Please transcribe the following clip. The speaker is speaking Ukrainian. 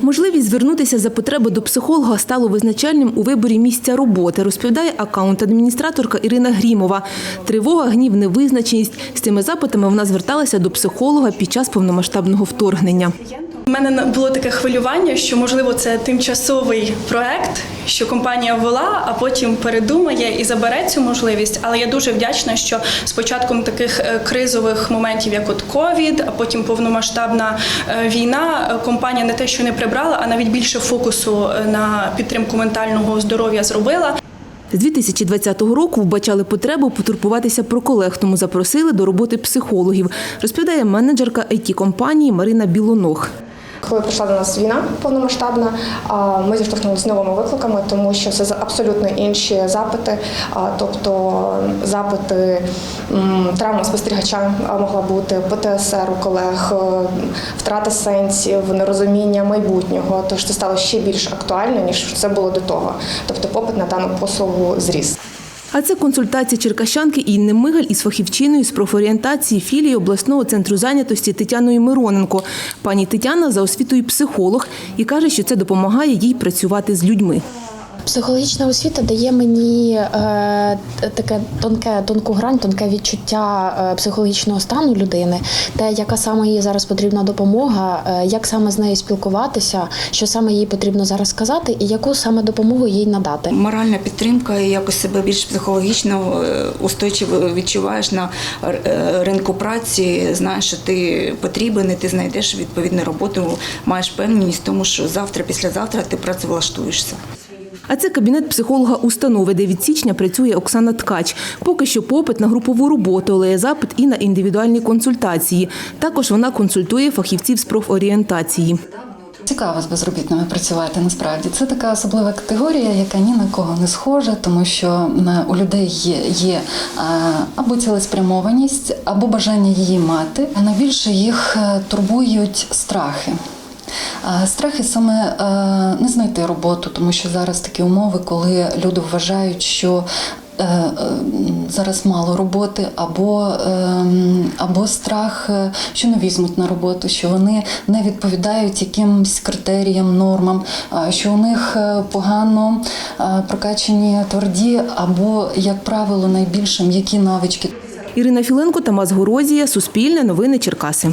Можливість звернутися за потреби до психолога стало визначальним у виборі місця роботи, розповідає акаунт-адміністраторка Ірина Грімова. Тривога, гнів, невизначеність. З цими запитами вона зверталася до психолога під час повномасштабного вторгнення. У мене було таке хвилювання, що можливо це тимчасовий проект, що компанія ввела, а потім передумає і забере цю можливість. Але я дуже вдячна, що з початком таких е, кризових моментів, як от ковід, а потім повномасштабна е, війна, е, компанія не те, що не прибрала, а навіть більше фокусу на підтримку ментального здоров'я зробила. З 2020 року вбачали потребу потурбуватися про колег, тому запросили до роботи психологів, розповідає менеджерка it компанії Марина Білоног. Коли прийшла до нас війна повномасштабна, ми зіштовхнулися з новими викликами, тому що це абсолютно інші запити, тобто запити травма спостерігача могла бути, ПТСР у колег, е, втрата сенсів, нерозуміння майбутнього. Тож це стало ще більш актуально ніж це було до того. Тобто попит на дану послугу зріс. А це консультація черкащанки Інни Мигаль із фахівчиною з профорієнтації філії обласного центру зайнятості Тетяною Мироненко. Пані Тетяна за освітою психолог і каже, що це допомагає їй працювати з людьми. Психологічна освіта дає мені е, таке тонке, тонку грань, тонке відчуття е, психологічного стану людини, те, яка саме їй зараз потрібна допомога, е, як саме з нею спілкуватися, що саме їй потрібно зараз сказати, і яку саме допомогу їй надати. Моральна підтримка і якось себе більш психологічно е, устойчиво відчуваєш на е, ринку праці, знаєш, що ти потрібен, і ти знайдеш відповідну роботу, маєш певність тому, що завтра, післязавтра ти працевлаштуєшся. А це кабінет психолога установи, де від січня працює Оксана Ткач. Поки що попит на групову роботу, але є запит і на індивідуальні консультації. Також вона консультує фахівців з профорієнтації. Цікаво з безробітними працювати насправді. Це така особлива категорія, яка ні на кого не схожа, тому що е, у людей є, є е, або цілеспрямованість, або бажання її мати. Найбільше їх е, турбують страхи. Страхи саме не знайти роботу, тому що зараз такі умови, коли люди вважають, що е, е, зараз мало роботи, або, е, або страх, що не візьмуть на роботу, що вони не відповідають якимсь критеріям, нормам, що у них погано прокачані тверді, або, як правило, найбільше м'які навички. Ірина Філенко, Тамас Горозія, Суспільне, Новини Черкаси.